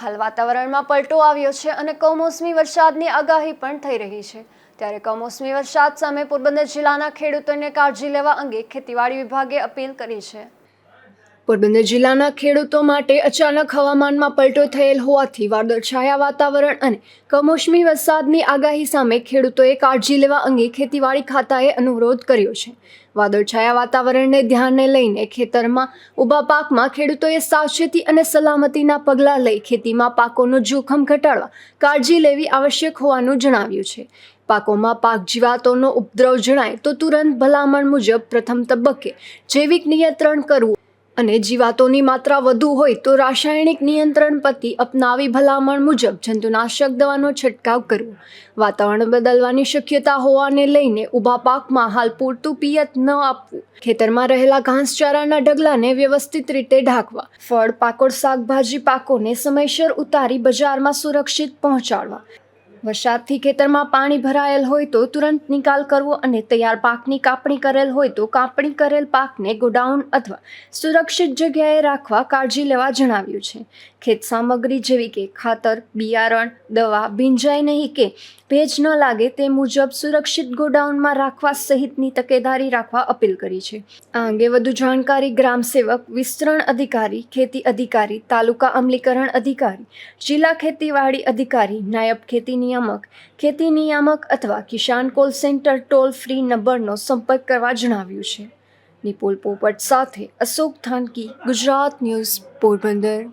હાલ વાતાવરણમાં પલટો આવ્યો છે અને કમોસમી વરસાદની આગાહી પણ થઈ રહી છે. ત્યારે કમોસમી વરસાદ સામે પોરબંદર જિલ્લાના ખેડૂતોને કાળજી લેવા અંગે ખેતીવાડી વિભાગે અપીલ કરી છે. પોરબંદર જિલ્લાના ખેડૂતો માટે અચાનક હવામાનમાં પલટો થયેલ હોવાથી વાદળછાયા વાતાવરણ અને કમોસમી વરસાદની આગાહી સામે ખેડૂતોએ કાળજી લેવા અંગે ખેતીવાડી ખાતાએ અનુરોધ કર્યો છે. વાદળછાયા વાતાવરણને ધ્યાને લઈને ખેતરમાં, ઊભા પાકમાં ખેડૂતોએ સાવચેતી અને સલામતીના પગલાં લઈ ખેતીમાં પાકોનું જોખમ ઘટાડવા કાળજી લેવી આવશ્યક હોવાનું જણાવ્યું છે. પાકોમાં પાક જીવાતોનો ઉપદ્રવ જણાય તો તુરંત ભલામણ મુજબ પ્રથમ તબક્કે જૈવિક નિયંત્રણ કરવું અને જીવાતોની માત્રા વધુ હોય તો રાસાયણિક નિયંત્રણ પદ્ધતિ અપનાવી ભલામણ મુજબ જંતુનાશક દવાનો છંટકાવ કરવો. વાતાવરણ બદલવાની શક્યતા હોવાને લઈને ઊભા પાકમાં હાલ પૂરતું પિયત ન આપવું. ખેતરમાં રહેલા ઘાસચારાના ઢગલાને વ્યવસ્થિત રીતે ઢાંકવા. ફળ, પાકોડ, શાકભાજી પાકોને સમયસર ઉતારી બજારમાં સુરક્ષિત પહોંચાડવા. વરસાદથી ખેતરમાં પાણી ભરાયેલ હોય તો તુરંત નિકાલ કરવો અને તૈયાર પાકની કાપણી કરેલ હોય તો કાપણી કરેલ પાકને ગોડાઉન અથવા સુરક્ષિત જગ્યાએ રાખવા કાળજી લેવા જણાવ્યું છે. ખેત સામગ્રી જેવી કે ખાતર, બિયારણ, દવા, ભીંજાય નહીં કે ભેજ ન લાગે તે મુજબ સુરક્ષિત ગોડાઉનમાં રાખવા સહિતની તકેદારી રાખવા અપીલ કરી છે. આ અંગે વધુ જાણકારી ગ્રામ સેવક, વિસ્તરણ અધિકારી, ખેતી અધિકારી, તાલુકા અમલીકરણ અધિકારી, જિલ્લા ખેતીવાડી અધિકારી, નાયબ ખેતી નિયામક, ખેતી નિયામક અથવા કિસાન કોલ સેન્ટર ટોલ ફ્રી નંબરનો સંપર્ક કરવા જણાવ્યું છે. નિપુલ પોપટ સાથે અશોક થાનકી, ગુજરાત ન્યૂઝ પોરબંદર.